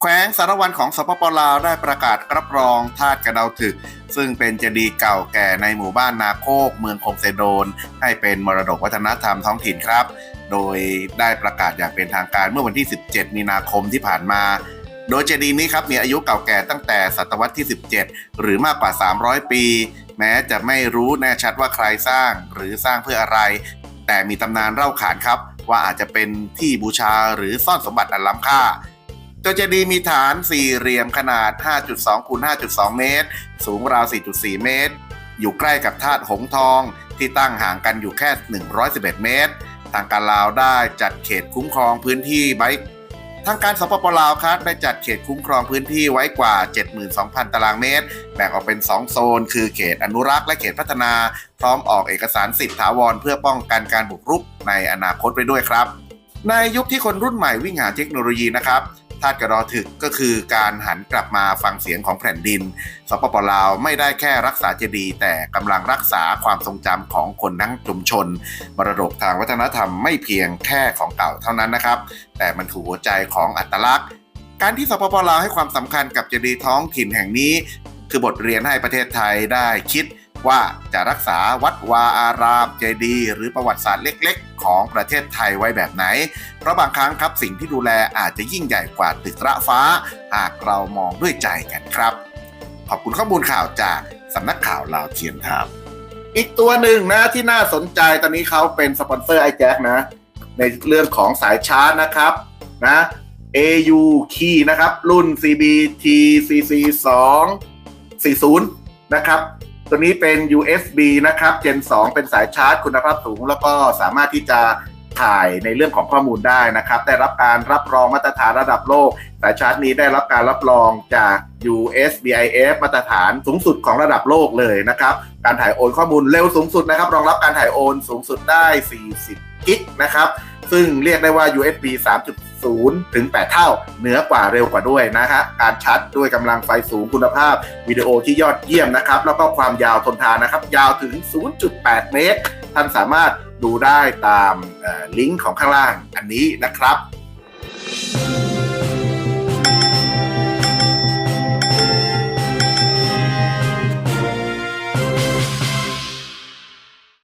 แขวงสารวันของสปปลาวได้ประกาศรับรองธาตุกระเดาถึก ซึ่งเป็นเจดีย์เก่าแก่ในหมู่บ้านนาโคก เมืองคงเซโดน ให้เป็นมรดกวัฒนธรรมท้องถิ่นครับ โดยได้ประกาศอย่างเป็นทางการเมื่อวันที่ 17 มีนาคมที่ผ่านมา โดยเจดีย์นี้ครับมีอายุเก่าแก่ตั้งแต่ศตวรรษที่ 17 หรือมากกว่า 300 ปี แม้จะไม่รู้แน่ชัดว่าใครสร้างหรือสร้างเพื่ออะไร แต่มีตำนานเล่าขานครับ ว่าอาจจะเป็นที่บูชาหรือซ่อนสมบัติอันล้ำค่าตัวเจดีย์มีฐานสี่เหลี่ยมขนาด 5.2คูณ5.2 เมตร สูงราว 4.4 เมตร อยู่ใกล้กับธาตุหงทอง ที่ตั้งห่างกันอยู่แค่ 111 เมตร ทางการลาวได้จัดเขตคุ้มครองพื้นที่ไว้ ทางการสปปลาวครับได้จัดเขตคุ้มครองพื้นที่ไว้กว่า 72,000 ตารางเมตร แบ่งออกเป็น 2 โซน คือเขตอนุรักษ์และเขตพัฒนา พร้อมออกเอกสารสิทธิ์ถาวรเพื่อป้องกันการบุกรุกในอนาคตไปด้วยครับ ในยุคที่คนรุ่นใหม่วิ่งหาเทคโนโลยีนะครับ ธาตุกระดอถึกก็คือการหันกลับมาฟังเสียงของแผ่นดิน สปปลาวไม่ได้แค่รักษาเจดีย์แต่กำลังรักษาความทรงจำของคนทั้งชุมชน มรดกทางวัฒนธรรมไม่เพียงแค่ของเก่าเท่านั้นนะครับ แต่มันคือหัวใจของอัตลักษณ์ การที่สปปลาวให้ความสำคัญกับเจดีย์ท้องถิ่นแห่งนี้ คือบทเรียนให้ประเทศไทยได้คิด ว่าจะรักษาวัดวาอารามเจดีย์หรือประวัติศาสตร์เล็กๆ ของประเทศไทยไว้แบบไหน เพราะบางครั้งครับสิ่งที่ดูแลอาจจะยิ่งใหญ่กว่าตึกระฟ้า หากเรามองด้วยใจกันครับ ขอบคุณข้อมูลข่าวจากสำนักข่าวลาวเทียนครับ อีกตัวหนึ่งนะที่น่าสนใจตอนนี้เขาเป็นสปอนเซอร์ไอแจ็คนะ ในเรื่องของสายชาร์จนะครับนะ AU Key นะครับ รุ่น CBT CC 240 นะครับ ตัวนี้เป็น USB นะครับ Gen 2 เป็นสายชาร์จคุณภาพสูง แล้วก็สามารถที่จะถ่ายในเรื่องของข้อมูลได้นะครับ ได้รับการรับรองมาตรฐานระดับโลก สายชาร์จนี้ได้รับการรับรองจาก USBIF มาตรฐานสูงสุดของระดับโลกเลยนะครับ การถ่ายโอนข้อมูลเร็วสูงสุดนะครับ รองรับการถ่ายโอนสูงสุดได้ 40 กิกนะครับ ซึ่งเรียกได้ว่า USB 3.0 ถึง 8 เท่า เหนือกว่าเร็วกว่าด้วยนะฮะการชาร์จด้วยกำลังไฟสูงคุณภาพ วิดีโอที่ยอดเยี่ยมนะครับ แล้วก็ความยาวทนทานนะครับ ยาวถึง 0.8 เมตร ท่านสามารถดูได้ตามลิงก์ของข้างล่างอันนี้นะครับ